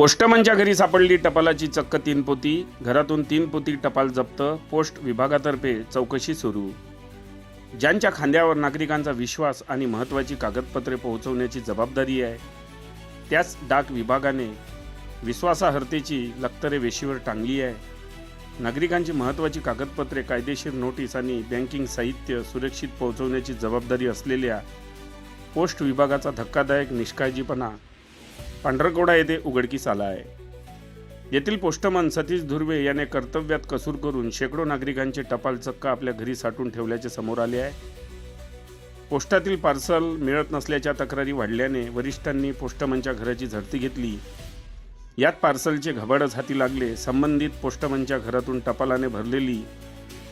पोस्टमनच्या म्हणजे घरी सापडली टपालाची चक्क तीन पोती. घरातून तीन पोती टपाल जप्त. पोस्ट विभागातर्फे चौकशी सुरू. ज्यांच्या खांद्यावर नागरिकांचा विश्वास आणि महत्त्वाची कागदपत्रे पोहोचवण्याची जबाबदारी आहे त्याच डाक विभागाने विश्वासार्हतेची लक्तरे वेशीवर टांगली आहे. नागरिकांची महत्त्वाची कागदपत्रे कायदेशीर नोटीस आणि बँकिंग साहित्य सुरक्षित पोहोचवण्याची जबाबदारी असलेल्या पोस्ट विभागाचा धक्कादायक निष्काळजीपणा पांढरकवडा येथे उघडकीस आला आहे. येथील पोस्टमन सतीश धुर्वे याने कर्तव्यात कसूर करून शेकडो नागरिकांचे टपाल चक्क आपल्या घरी साठून ठेवल्याचे समोर आले आहे. पोस्टातील पार्सल मिळत नसल्याच्या तक्रारी वाढल्याने वरिष्ठांनी पोस्टमनच्या घराची झडती घेतली. यात पार्सलचे घबाडच हाती लागले. संबंधित पोस्टमनच्या घरातून टपालाने भरलेली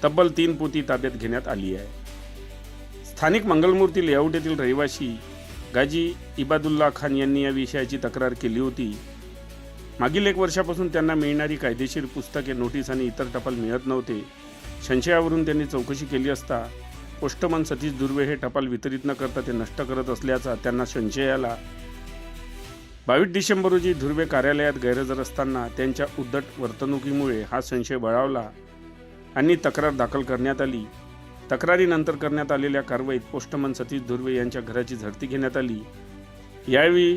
तब्बल तीन पोती ताब्यात घेण्यात आली आहे. स्थानिक मंगलमूर्ती लेआउट येथील रहिवासी गाजी इबादुल्ला खान यांनी या विषयाची तक्रार केली होती. मागील एक वर्षापासून त्यांना मिळणारी कायदेशीर पुस्तके नोटीस आणि इतर टपाल मिळत नव्हते. संशयावरून त्यांनी चौकशी केली असता पोस्टमन सतीश दुर्वे हे टपाल वितरित न करता ते नष्ट करत असल्याचा त्यांना संशय आला. बावीस डिसेंबर रोजी धुर्वे कार्यालयात गैरहजर असताना त्यांच्या उद्धट वर्तणुकीमुळे हा संशय बळावला आणि तक्रार दाखल करण्यात आली. तक्रारीनंतर करण्यात आलेल्या कारवाईत पोस्टमन सतीश धुर्वे यांच्या घराची झडती घेण्यात आली. यावेळी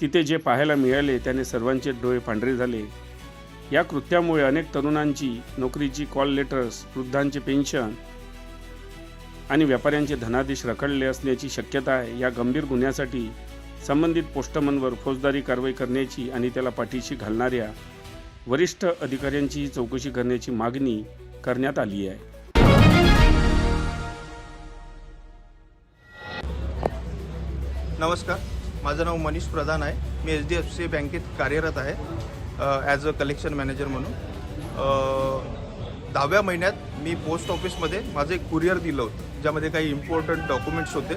तिथे जे पाहायला मिळाले त्याने सर्वांचे डोळे पांढरे झाले. या कृत्यामुळे अनेक तरुणांची नोकरीची कॉल लेटर्स वृद्धांचे पेन्शन आणि व्यापाऱ्यांचे धनादेश रखडले असण्याची शक्यता आहे. या गंभीर गुन्ह्यासाठी संबंधित पोस्टमनवर फौजदारी कारवाई करण्याची आणि त्याला पाठीशी घालणाऱ्या वरिष्ठ अधिकाऱ्यांची चौकशी करण्याची मागणी करण्यात आली आहे. नमस्कार. माझं नाव मनीष प्रधान आहे. मी एच डी एफ सी बँकेत कार्यरत आहे ॲज अ कलेक्शन मॅनेजर म्हणून. दहाव्या महिन्यात मी पोस्ट ऑफिसमध्ये माझं एक कुरिअर दिलं होतं ज्यामध्ये काही इम्पॉर्टंट डॉक्युमेंट्स होते.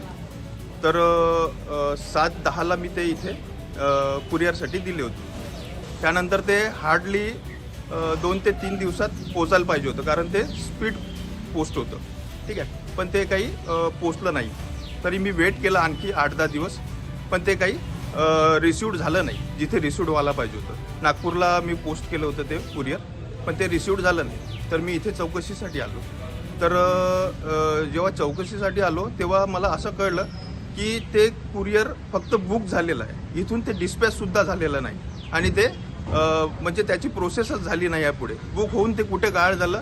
तर सात दहाला मी ते इथे कुरिअरसाठी दिले होते. त्यानंतर ते हार्डली दोन ते तीन दिवसात पोचायला पाहिजे होतं कारण ते स्पीड पोस्ट होतं. ठीक आहे? पण ते काही पोचलं नाही. तरी मी वेट केलं आणखी आठ दहा दिवस पण ते काही रिसिवड झालं नाही. जिथे रिसिवड व्हायला पाहिजे होतं. नागपूरला मी पोस्ट केलं होतं ते कुरिअर पण ते रिसिवड झालं नाही. तर मी इथे चौकशीसाठी आलो. तर जेव्हा चौकशीसाठी आलो तेव्हा मला असं कळलं की ते कुरिअर फक्त बुक झालेलं आहे. इथून ते डिस्पॅचसुद्धा झालेलं नाही. आणि ते म्हणजे त्याची प्रोसेसच झाली नाही आहे पुढे बुक होऊन ते कुठे गाळ झालं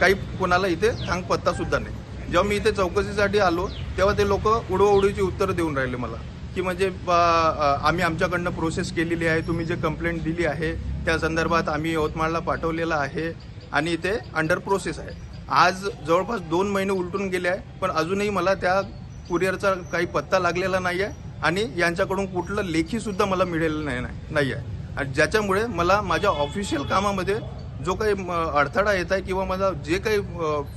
काही कोणाला इथे सांग पत्तासुद्धा नाही. जेव्हा मी इथे चौकशीसाठी आलो तेव्हा ते लोक उडवाउडीची उत्तरं देऊन राहिले मला की म्हणजे आम्ही आमच्याकडनं प्रोसेस केलेली आहे तुम्ही जे कंप्लेंट दिली आहे त्या संदर्भात आम्ही यवतमाळला पाठवलेलं आहे आणि ते अंडर प्रोसेस आहे. आज जवळपास दोन महिने उलटून गेले आहे पण अजूनही मला त्या कुरिअरचा काही पत्ता लागलेला नाही आहे आणि यांच्याकडून कुठलं लेखीसुद्धा मला मिळेलं नाही नाही आहे. आणि ज्याच्यामुळे मला माझ्या ऑफिशियल कामामध्ये जो काही म, अडथळा येत आहे किंवा मला जे काही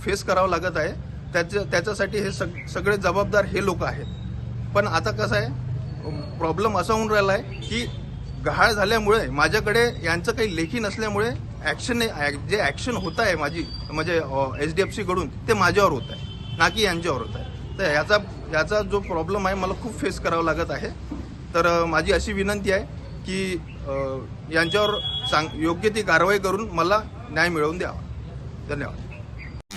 फेस करावं लागत आहे त्याच्या त्याच्यासाठी हे सग सगळे जबाबदार हे लोक आहेत. पण आता कसं आहे प्रॉब्लेम असा होऊन राहिला आहे की गहाळ झाल्यामुळे माझ्याकडे यांचं काही लेखी नसल्यामुळे ॲक्शन जे ॲक्शन होत आहे माझी म्हणजे एच डी एफ सीकडून ते माझ्यावर होत आहे ना की यांच्यावर होत आहे. तर याचा याचा जो प्रॉब्लेम आहे मला खूप फेस करावा लागत आहे. तर माझी अशी विनंती आहे की यांच्यावर सांग योग्य ती कारवाई करून मला न्याय मिळवून द्यावा. धन्यवाद.